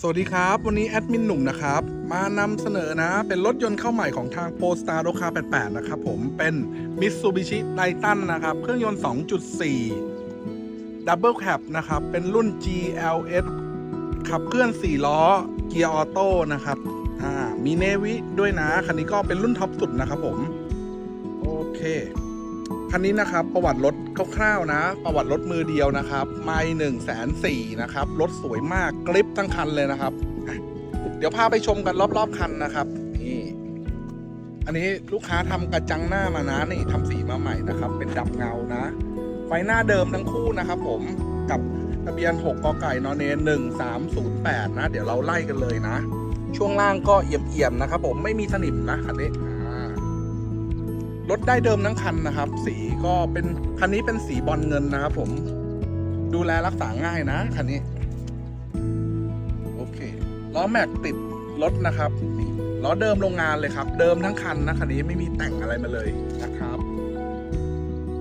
สวัสดีครับ วันนี้แอดมินหนุ่มนะครับ มานำเสนอนะ เป็นรถยนต์เข้าใหม่ของทาง p o s t a r โ c a 88 นะครับผมเป็น Mitsubishi Titan นะครับ เครื่องยนต์ 2.4 Double Cab นะครับ เป็นรุ่น GLS ขับเคลื่อน 4 ล้อ เกียร์ออโต้นะครับอ่ามีเนวิด้วยนะ คันนี้ก็เป็นรุ่นท็อปสุดนะครับผม โอเค คันนี้นะครับประวัติรถคร่าวๆนะ ประวัติรถมือเดียวนะครับไม่หนึ่งแสนสี่นะครับรถสวยมากกริปทั้งคันเลยนะครับ เดี๋ยวพาไปชมกันรอบๆคันนะครับนี่อันนี้ลูกค้าทำกระจังหน้ามานะนี่ทำสีมาใหม่นะครับ เป็นดำเงานะ ไฟหน้าเดิมทั้งคู่นะครับ ผมกับทะเบียน 6กไก่นอนเนหนึ่งสามศูนย์แปดนะ เดี๋ยวเราไล่กันเลยนะ ช่วงล่างก็เอี่ยมๆนะครับ ผมไม่มีสนิมนะคันนี้ รถได้เดิมทั้งคันนะครับ สีก็เป็นคันนี้เป็นสีบอลเงินนะครับผมดูแลรักษาง่ายนะคันนี้ โอเคล้อแม็กติดรถนะครับนี่ล้อเดิมโรงงานเลยครับ เดิมทั้งคันนะคันนี้ไม่มีแต่งอะไรมาเลยนะครับ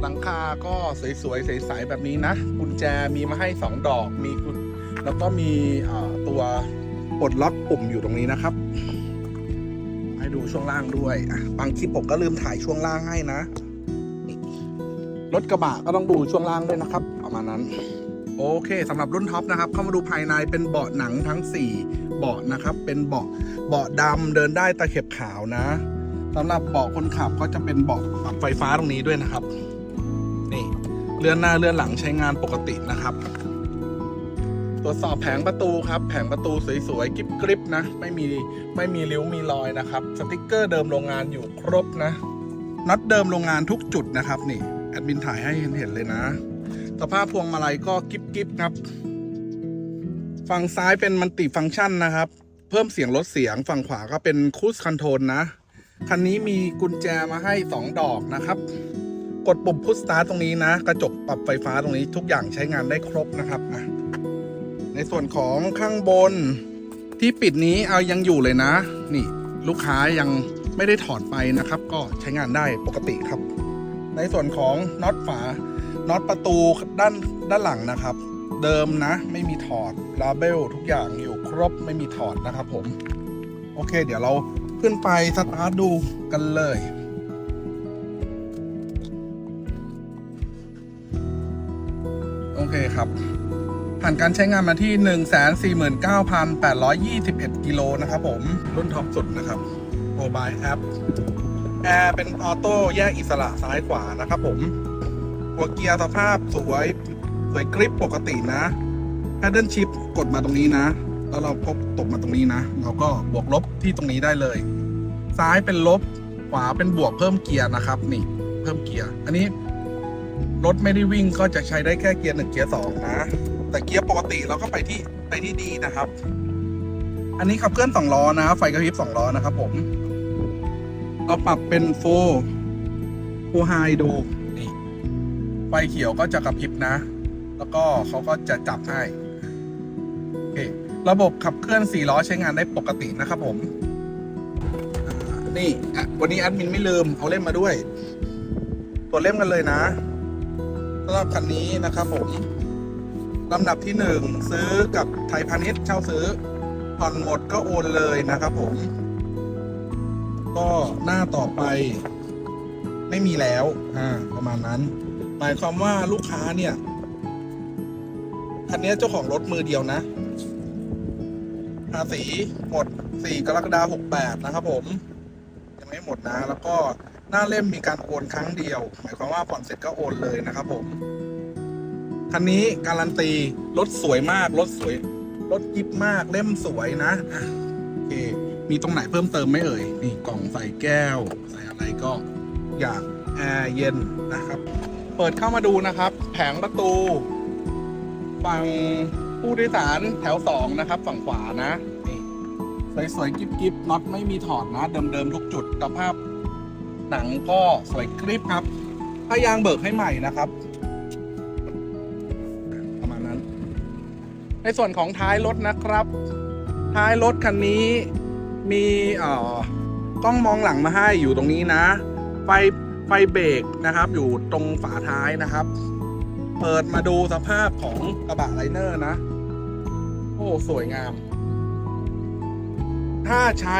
หลังคาก็สวยๆใสๆแบบนี้นะ กุญแจมีมาให้2ดอกมีกุญแล้วก็มีตัวปลดล็อกปุ่มอยู่ตรงนี้นะครับ ให้ดูช่วงล่างด้วย บางคลิปผมก็ลืมถ่ายช่วงล่างให้นะ รถกระบะก็ต้องดูช่วงล่างด้วยนะครับ ประมาณนั้น โอเคสำหรับรุ่นท็อปนะครับ เข้ามาดูภายในเป็นเบาะหนังทั้ง 4 เบาะนะครับ เป็นเบาะเบาะดำเดินได้ตะเข็บขาวนะสำหรับเบาะคนขับก็จะเป็นเบาะปรับไฟฟ้าตรงนี้ด้วยนะครับ นี่เลื่อนหน้าเลื่อนหลังใช้งานปกตินะครับ รวจสอบแผงประตูครับ แผงประตูสวยๆกริบกริบๆนะ ไม่มีไม่มีริ้วมีรอยนะครับ สติกเกอร์เดิมโรงงานอยู่ครบนะน็อตเดิมโรงงานทุกจุดนะครับนี่แอดมินถ่ายให้เห็นเลยนะ สภาพพวงมาลัยก็กริบกิบครับ ฝั่งซ้ายเป็นมันติฟังก์ชันนะครับ เพิ่มเสียงลดเสียงฝั่งขวาก็เป็นคูสคอนโทรลนะคันนี้มีกุญแจมาให้ 2 ดอกนะครับ กดปุ่มพุชสตาร์ตรงนี้นะ กระจกปรับไฟฟ้าตรงนี้ทุกอย่างใช้งานได้ครบนะครับอะ ในส่วนของข้างบนที่ปิดนี้เอายังอยู่เลยนะ นี่ลูกค้ายังไม่ได้ถอดไปนะครับ ก็ใช้งานได้ปกติครับ ในส่วนของน็อตฝาน็อตประตูด้านด้านหลังนะครับ เดิมนะไม่มีถอดลาเบลทุกอย่างอยู่ครบไม่มีถอดนะครับผม โอเค เดี๋ยวเราขึ้นไปสตาร์ทดูกันเลยโอเคครับ ผ่านการใช้งานมาที่ 149,821 กิโลนะครับผม รุ่นท็อปสุดนะครับโมบายแอปแอร์เป็นออโต้แยกอิสระซ้ายขวานะครับผม หัวเกียร์สภาพสวย สวยกริปปกตินะแพดเดิลชิพกดมาตรงนี้นะ แล้วเราก็ตกมาตรงนี้นะ เราก็บวกลบที่ตรงนี้ได้เลย ซ้ายเป็นลบ ขวาเป็นบวกเพิ่มเกียร์นะครับ นี่ เพิ่มเกียร์ อันนี้รถไม่ได้วิ่งก็จะใช้ได้แค่เกียร์หนึ่งเกียร์สองนะ แต่เกียร์ปกติเราก็ไปที่ไปที่ดีนะครับ อันนี้ขับเคลื่อนสองล้อนะไฟกระพริบสองล้อนะครับผม เราปรับเป็นโฟโฟไฮดูนี่ไฟเขียวก็จะกระพริบนะ แล้วก็เขาก็จะจับให้โอเคระบบขับเคลื่อน4ล้อใช้งานได้ปกตินะครับผมนี่วันนี้แอดมินไม่ลืมเอาเล่มมาด้วย ตัวเล่มกันเลยนะสำหรับคันนี้นะครับผม ลำดับที่หนึ่งซื้อกับไทยพาณิชย์เช่าซื้อผ่อนหมดก็โอนเลยนะครับผม ก็หน้าต่อไป ไม่มีแล้ว อ่า ประมาณนั้น หมายความว่าลูกค้าเนี่ยคันนี้เจ้าของรถมือเดียวนะภาษีหมด 4 กรกฎาคม68 นะครับผม ยังไม่หมดนะ แล้วก็หน้าเล่มมีการโอนครั้งเดียว หมายความว่าผ่อนเสร็จก็โอนเลยนะครับผม คันนี้การันตี รถสวยมาก รถสวย รถยิบมากเล่มสวยนะโอเค มีตรงไหนเพิ่มเติมไหมเอ่ย นี่กล่องใส่แก้ว ใส่อะไรก็ อย่างแอร์เย็นนะครับ เปิดเข้ามาดูนะครับ แผงประตู ฝั่งผู้โดยสารแถวสองนะครับ ฝั่งขวานะนี่สวยๆกิ๊บกิ๊บน็อตไม่มีถอดนะ เดิมๆทุกจุดสภาพหนังก็สวยกริบครับผ้ายางเบิกให้ใหม่นะครับ ในส่วนของท้ายรถนะครับ ท้ายรถคันนี้มีกล้องมองหลังมาให้อยู่ตรงนี้นะ ไฟไฟเบรกนะครับ อยู่ตรงฝาท้ายนะครับ เปิดมาดูสภาพของกระบะไลเนอร์นะ โอ้สวยงาม ถ้าใช้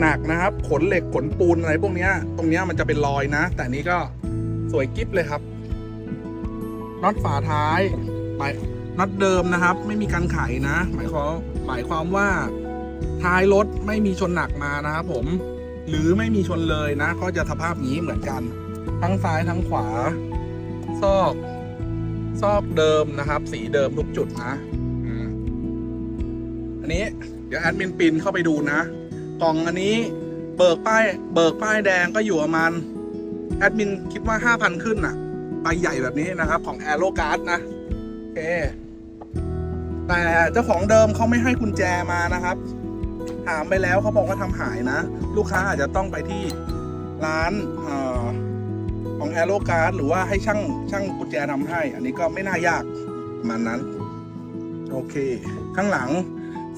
หนักๆนะครับ ขนเหล็กขนปูนอะไรพวกนี้ตรงนี้มันจะเป็นรอยนะ แต่นนี้ก็สวยกิ๊บเลยครับน็อตฝาท้ายไป น็อตเดิมนะครับ ไม่มีการไขนะ หมายความหมายความว่าท้ายรถไม่มีชนหนักมานะครับผม หรือไม่มีชนเลยนะ ก็จะสภาพนี้เหมือนกัน ทั้งซ้ายทั้งขวา ซอก ซอกเดิมนะครับ สีเดิมทุกจุดนะอันนี้เดี๋ยวแอดมินปินเข้าไปดูนะกล่องอันนี้เบิกป้ายเบิกป้ายแดงก็อยู่ประมาณแอดมินคิดว่า 5,000 ขึ้นน่ะใบใหญ่แบบนี้นะครับ ของ a อโ o การ์ดนะ โอเค แต่เจ้าของเดิมเขาไม่ให้กุญแจมานะครับ ถามไปแล้วเขาบอกว่าทำหายนะ ลูกค้าอาจจะต้องไปที่ร้านออของ a อโ o การ์ดหรือว่าให้ช่างช่างกุญแจทำให้ อันนี้ก็ไม่น่ายากประมาณนั้น โอเค ข้างหลัง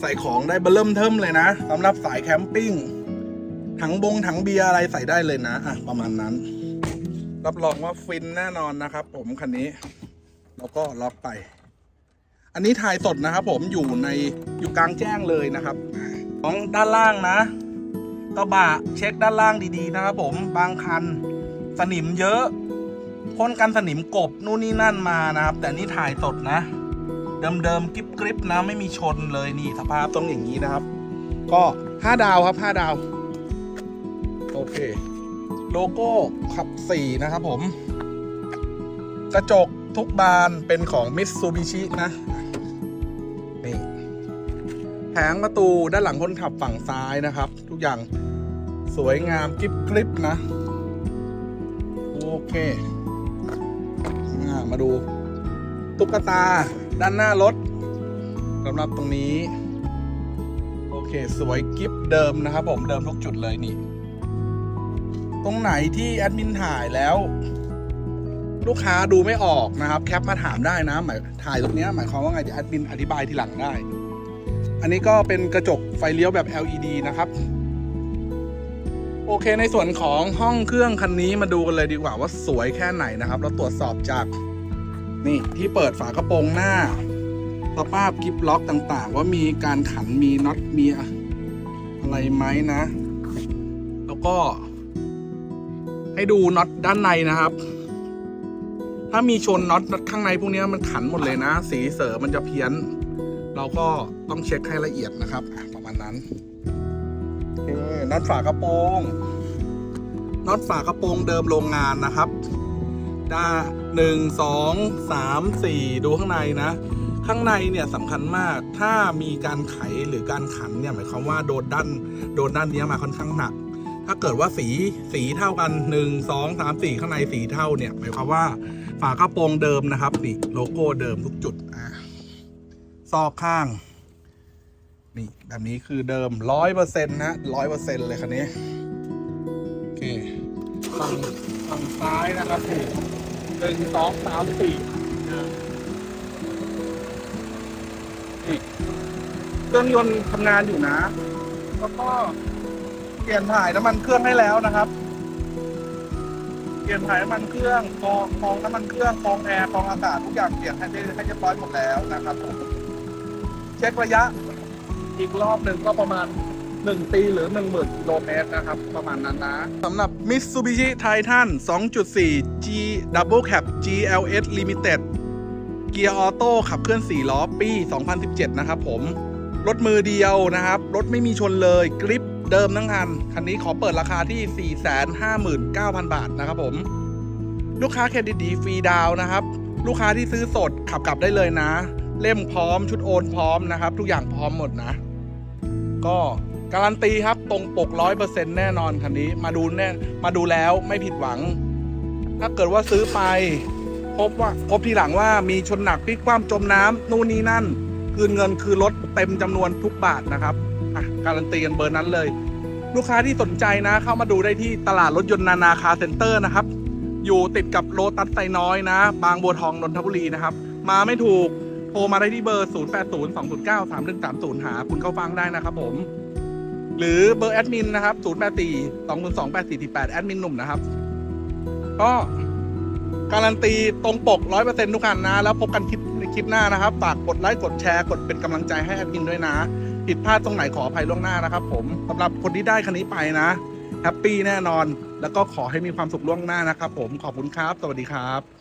ใส่ของได้เบเริ่มเทิมเลยนะสำหรับสายแคมปิ้งถังบงถังเบียร์อะไรใส่ได้เลยนะอะประมาณนั้น รับรองว่าฟินแน่นอนนะครับ ผมคันนี้ แล้วก็ล็อกไป อันนี้ถ่ายสดนะครับผมอยู่ในอยู่กลางแจ้งเลยนะครับ ของด้านล่างนะกระบะเช็คด้านล่างดีๆนะครับผมบางคันสนิมเยอะพ่นกันสนิมกบนู่นนี่นั่นมานะครับ แต่นี่ถ่ายสดนะ เดิมๆกริบกริบๆนะไม่มีชนเลยนี่สภาพต้องอย่างนี้นะครับ ก็ห้าดาวครับห้าดาว โอเค โลโก้ขับ4นะครับผม กระจก ทุกบานเป็นของ Mitsubishi นะ นี่แผงประตูด้านหลังคนขับฝั่งซ้ายนะครับ ทุกอย่างสวยงามกริบกริบนะ โอเคมาดู ตุ๊กตาด้านหน้ารถสำหรับตรงนี้ โอเค สวยกิฟเดิมนะครับ ผมเดิมทุกจุดเลยนี่ ตรงไหนที่แอดมินถ่ายแล้ว ลูกค้าดูไม่ออกนะครับแคปมาถามได้นะหมายถ่ายตรงนี้หมายความว่าไงเดี๋ยวแอดมินอธิบายทีหลังได้ อันนี้ก็เป็นกระจกไฟเลี้ยวแบบ LED นะครับ โอเคในส่วนของห้องเครื่องคันนี้มาดูกันเลยดีกว่าว่าสวยแค่ไหนนะครับ เราตรวจสอบจากนี่ที่เปิดฝากระโปรงหน้าสภาพกิฟล็อกต่างๆ ว่ามีการขันมีน็อตมีอะไรไหมนะ แล้วก็ให้ดูน็อตด้านในนะครับ ถ้ามีชนน็อตข้างในพวกนี้มันขันหมดเลยนะ สีเสือมันจะเพี้ยน เราก็ต้องเช็คให้ละเอียดนะครับประมาณนั้นน็อตฝากระโปรงน็อตฝากระโปรงเดิมโรงงานนะครับด้าหนึ่งสองสามสี่ดูข้างในนะ ข้างในเนี่ยสำคัญมากถ้ามีการไขหรือการขันเนี่ยหมายความว่าโดนด้านโดนด้านนี้มาค่อนข้างหนัก ถ้าเกิดว่าสีสีเท่ากันหนึ่งสองสามสี่ข้างในสีเท่าเนี่ยหมายความว่า ฝากระโปรงเดิมนะครับนี่โลโก้เดิมทุกจุดอะซอกข้าง นี่แบบนี้คือเดิมร้อยเปอร์เซ็นต์นะร้อยเปอร์เซ็นต์เลยคันนี้โอเคฝั่งฝั่งซ้ายนะครับนี่หนึ่งสองสามสี่นี่เครื่องยนต์ทำงานอยู่นะ แล้วก็เปลี่ยนถ่ายน้ำมันเครื่องให้แล้วนะครับ ลี่ยนถ่ายน้ำมันเครื่องกองกองน้ำมันเครื่องกองแอร์กองอากาศทุกอย่างเปลี่ยนให้ได้ให้เรียบร้อยหมดแล้วนะครับผมเช็คระยะอีกรอบหนึ่งก็ประมาณ 1 ปีหรือ 1 0,000กิโลเมตรนะครับ ประมาณนั้นนะสำหรับ Mitsubishi Titan 2.4 G Double Cab GLS Limited เกียร์ออโต้ขับเคลื่อน 4 ล้อปี 2017 นะครับผม รถมือเดียวนะครับ รถไม่มีชนเลยกริป เดิมทั้งคัน คันนี้ขอเปิดราคาที่ 459,000 บาทนะครับผม ลูกค้าเครดิตดีฟรีดาวนะครับ ลูกค้าที่ซื้อสดขับกลับได้เลยนะ เล่มพร้อมชุดโอนพร้อมนะครับ ทุกอย่างพร้อมหมดนะ ก็การันตีครับตรงปกร้อยเปอร์เซ็นแน่นอนคันนี้มาดูแน่มาดูแล้วไม่ผิดหวัง ถ้าเกิดว่าซื้อไป พบว่าพบทีหลังว่ามีชนหนักพลิกคว่ำจมน้ำนู่นนี่นั่น คืนเงินคือรถเต็มจำนวนทุกบาทนะครับ อะการันตีกันเบอร์นั้นเลย ลูกค้าที่สนใจนะ เข้ามาดูได้ที่ตลาดรถยนต์นานาคาร์เซ็นเตอร์นะครับ อยู่ติดกับโลตัสไซน้อยนะ บางบัวทองนนทบุรีนะครับ มาไม่ถูกโทรมาได้ที่เบอร์ 0 8 0 2 0 9 3 1 3 0 หาคุณเข้าฟังได้นะครับผม หรือเบอร์แอดมินนะครับ 0 8 4 2 0 2 8 4 4 8แอดมินหนุ่มนะครับ ก็การันตีตรงปก 100%ทุกคันนะ แล้วพบกันคลิปในคลิปหน้านะครับ ฝากกดไลค์ กดแชร์ กดเป็นกำลังใจให้แอดมินด้วยนะ ผิดพลาดตรงไหนขออภัยล่วงหน้านะครับ ผมสำหรับคนที่ได้คันนี้ไปนะแฮปปี้แน่นอน แล้วก็ขอให้มีความสุขล่วงหน้านะครับ ผมขอบคุณครับ สวัสดีครับ